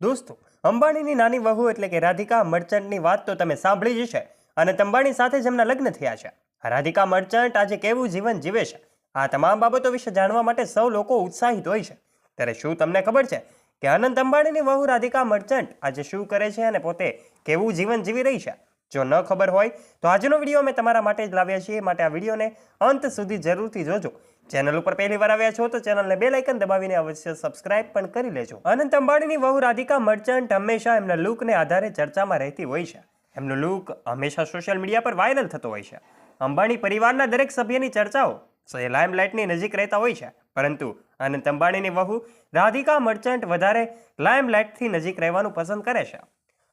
દોસ્તો, અંબાણીની નાની વહુ એટલે કે રાધિકા મર્ચન્ટની વાત તો તમે સાંભળી જ છે અને અંબાણી સાથે જ એમના લગ્ન થયા છે. રાધિકા મર્ચન્ટ આજે કેવું જીવન જીવે છે? આ તમામ બાબતો વિશે જાણવા માટે સૌ લોકો ઉત્સાહિત હોય છે. ત્યારે શું તમને ખબર છે કે અનંત અંબાણીની વહુ રાધિકા મર્ચન્ટ આજે શું કરે છે અને પોતે કેવું જીવન જીવી રહી છે? જો ન ખબર હોય તો આજનો વીડિયો અમે તમારા માટે જ લાવ્યા છીએ. માટે આ વિડીયોને અંત સુધી જરૂરથી જોજો. ચેનલ ઉપર પહેલી વાર આવ્યા છો તો ચેનલને બે લાઇકન દબાવીને અવશ્ય સબસ્ક્રાઇબ પણ કરી લેજો. અનંત અંબાણીની વહુ રાધિકા મર્ચન્ટ હંમેશા એમના લુકને આધારે ચર્ચામાં રહેતી હોય છે. એમનો લુક હંમેશા સોશિયલ મીડિયા પર વાયરલ થતો હોય છે. અંબાણી પરિવારના દરેક સભ્યની ચર્ચાઓ લાઇમલાઇટની નજીક રહેતા હોય છે. પરંતુ અનંત અંબાણીની વહુ રાધિકા મર્ચન્ટ વધારે લાઇમલાઇટથી નજીક રહેવાનું પસંદ કરે છે.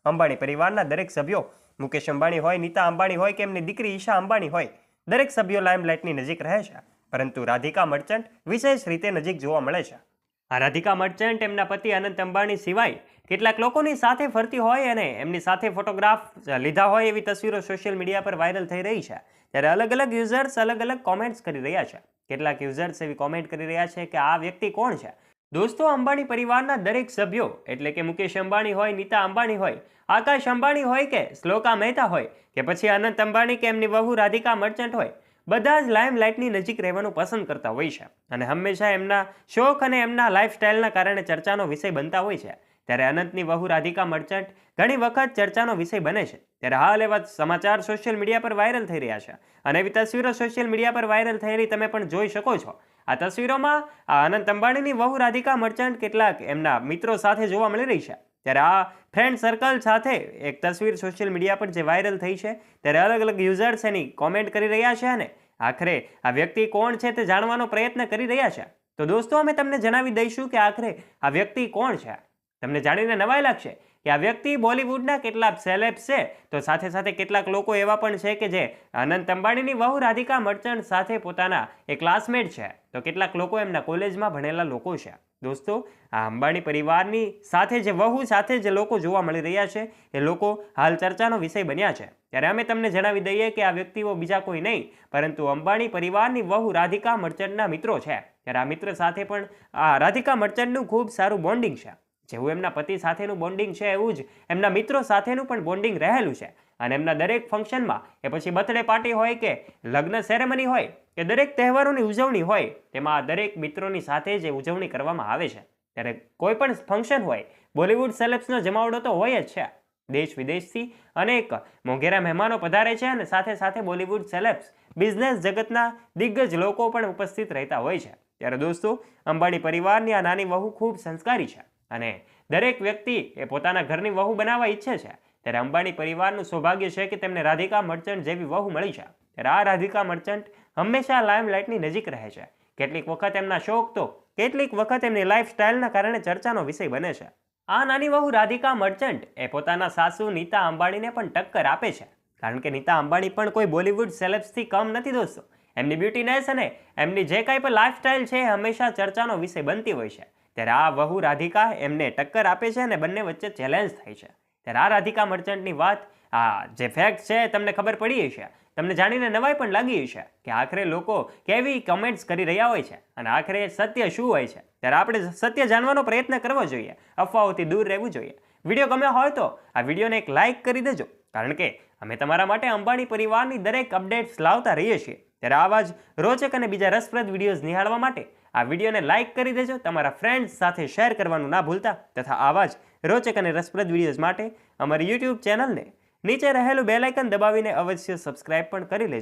અંબાણી પરિવારના દરેક સભ્યો મુકેશ અંબાણી હોય, નીતા અંબાણી હોય કે એમની દીકરી ઈશા અંબાણી હોય, દરેક સભ્યો લાઇમલાઇટની નજીક રહે છે. પરંતુ રાધિકા મર્ચન્ટ વિશેષ રીતે નજીક જોવા મળે છે. આ રાધિકા મર્ચન્ટ એમના પતિ અનંત અંબાણી સિવાય કેટલાક લોકોની સાથે ફરતી હોય અને એમની સાથે ફોટોગ્રાફ લીધા હોય એવી તસવીરો સોશિયલ મીડિયા પર વાયરલ થઈ રહી છે. ત્યારે અલગ અલગ યુઝર્સ અલગ અલગ કોમેન્ટ્સ કરી રહ્યા છે. કેટલાક યુઝર્સ એવી કોમેન્ટ કરી રહ્યા છે કે આ વ્યક્તિ કોણ છે? દોસ્તો, અંબાણી પરિવારના દરેક સભ્યો, એટલે કે મુકેશ અંબાણી હોય, નીતા અંબાણી હોય, આકાશ અંબાણી હોય કે શ્લોકા મહેતા હોય, કે પછી અનંત અંબાણી કે એમની વહુ રાધિકા મર્ચન્ટ હોય બધા જ લાઇમ લાઇટની નજીક રહેવાનું પસંદ કરતા હોય છે. અને હંમેશા એમના શોખ અને એમના લાઇફસ્ટાઇલના કારણે ચર્ચાનો વિષય બનતા હોય છે. ત્યારે અનંતની વહુ રાધિકા મર્ચન્ટ ઘણી વખત ચર્ચાનો વિષય બને છે. ત્યારે હાલ એવા સમાચાર સોશિયલ મીડિયા પર વાયરલ થઈ રહ્યા છે. અને એવી તસવીરો સોશિયલ મીડિયા પર વાયરલ થયેલી તમે પણ જોઈ શકો છો. આ તસવીરોમાં આ અનંત અંબાણીની વહુ રાધિકા મર્ચન્ટ કેટલાક એમના મિત્રો સાથે જોવા મળી રહી છે. ત્યારે આ ફ્રેન્ડ સર્કલ સાથે એક તસવીર સોશિયલ મીડિયા પર જે વાયરલ થઈ છે, ત્યારે અલગ અલગ યુઝર્સ એની કોમેન્ટ કરી રહ્યા છે અને આખરે આ વ્યક્તિ કોણ છે તે જાણવાનો પ્રયત્ન કરી રહ્યા છે. તો દોસ્તો, અમે તમને જણાવી દઈશું કે આખરે આ વ્યક્તિ કોણ છે? તમને જાણીને નવાઈ લાગશે? કે આ વ્યક્તિ બોલિવૂડના કેટલાક સેલેબ્સ છે. તો સાથે સાથે કેટલાક લોકો એવા પણ છે કે જે અનંત અંબાણીની વહુ રાધિકા મર્ચન્ટ સાથે પોતાના એ ક્લાસમેટ છે. તો કેટલાક લોકો એમના કોલેજમાં ભણેલા લોકો છે. દોસ્તો, આ અંબાણી પરિવારની સાથે જે વહુ, સાથે જે લોકો જોવા મળી રહ્યા છે, એ લોકો હાલ ચર્ચાનો વિષય બન્યા છે. ત્યારે અમે તમને જણાવી દઈએ કે આ વ્યક્તિઓ બીજા કોઈ નહીં, પરંતુ અંબાણી પરિવારની વહુ રાધિકા મર્ચન્ટના મિત્રો છે. ત્યારે આ મિત્ર સાથે પણ આ રાધિકા મર્ચન્ટનું ખૂબ સારું બોન્ડિંગ છે. જેવું એમના પતિ સાથેનું બોન્ડિંગ છે એવું જ એમના મિત્રો સાથેનું પણ બોન્ડિંગ રહેલું છે. અને એમના દરેક ફંક્શનમાં એ પછી બર્થડે પાર્ટી હોય કે લગ્ન સેરેમની હોય કે દરેક તહેવારોની ઉજવણી હોય, તેમાં દરેક મિત્રોની સાથે જે ઉજવણી કરવામાં આવે છે. ત્યારે કોઈ પણ ફંક્શન હોય, બોલિવૂડ સેલેબ્સનો જમાવડો તો હોય જ છે. દેશ વિદેશથી અનેક મોંઘેરા મહેમાનો પધારે છે અને સાથે સાથે બોલિવૂડ સેલેબ્સ બિઝનેસ જગતના દિગ્ગજ લોકો પણ ઉપસ્થિત રહેતા હોય છે. ત્યારે દોસ્તો, અંબાણી પરિવારની આ નાની વહુ ખૂબ સંસ્કારી છે. અને દરેક વ્યક્તિ એ પોતાના ઘરની વહુ બનાવવા ઈચ્છે છે. ત્યારે અંબાણી પરિવારનું સૌભાગ્ય છે કે તેમને રાધિકા મર્ચન્ટ જેવી વહુ મળી છે. ત્યારે આ રાધિકા મર્ચન્ટ હંમેશા લાઇમલાઇટની નજીક રહે છે. કેટલીક વખત એમના શોખ તો કેટલીક વખત એમની લાઇફસ્ટાઇલના કારણે ચર્ચાનો વિષય બને છે. આ નાની વહુ રાધિકા મર્ચન્ટ એ પોતાના સાસુ નીતા અંબાણીને પણ ટક્કર આપે છે. કારણ કે નીતા અંબાણી પણ કોઈ બોલિવૂડ સેલેબ્સથી કમ નથી દોસ્તો. એમની બ્યુટીનેસ અને એમની જે કાંઈ પણ લાઇફસ્ટાઇલ છે એ હંમેશા ચર્ચાનો વિષય બનતી હોય છે. ત્યારે આ વહુ રાધિકા એમને ટક્કર આપે છે અને બંને વચ્ચે ચેલેન્જ થાય છે. ત્યારે આ રાધિકા મર્ચન્ટની વાત, આ જે ફેક્ટ છે તમને ખબર પડી છે તમને જાણીને નવાઈ પણ લાગી છે કે આખરે લોકો કેવી કમેન્ટ્સ કરી રહ્યા હોય છે અને આખરે સત્ય શું હોય છે. ત્યારે આપણે સત્ય જાણવાનો પ્રયત્ન કરવો જોઈએ, અફવાઓથી દૂર રહેવું જોઈએ. વીડિયો ગમ્યો હોય તો આ વિડીયોને એક લાઇક કરી દેજો, કારણ કે અમે તમારા માટે અંબાણી પરિવારની દરેક અપડેટ્સ લાવતા રહીએ છીએ. ત્યારે આવા જ રોચક અને બીજા રસપ્રદ વિડીયોઝ નિહાળવા માટે આ વિડીયોને લાઇક કરી દેજો, તમારા ફ્રેન્ડ્સ સાથે શેર કરવાનું ના ભૂલતા, તથા આવા જ રોચક અને રસપ્રદ વિડીયોઝ માટે અમારી યુટ્યુબ ચેનલને નીચે રહેલું બેલાઇકન દબાવીને અવશ્ય સબસ્ક્રાઇબ પણ કરી લેજો.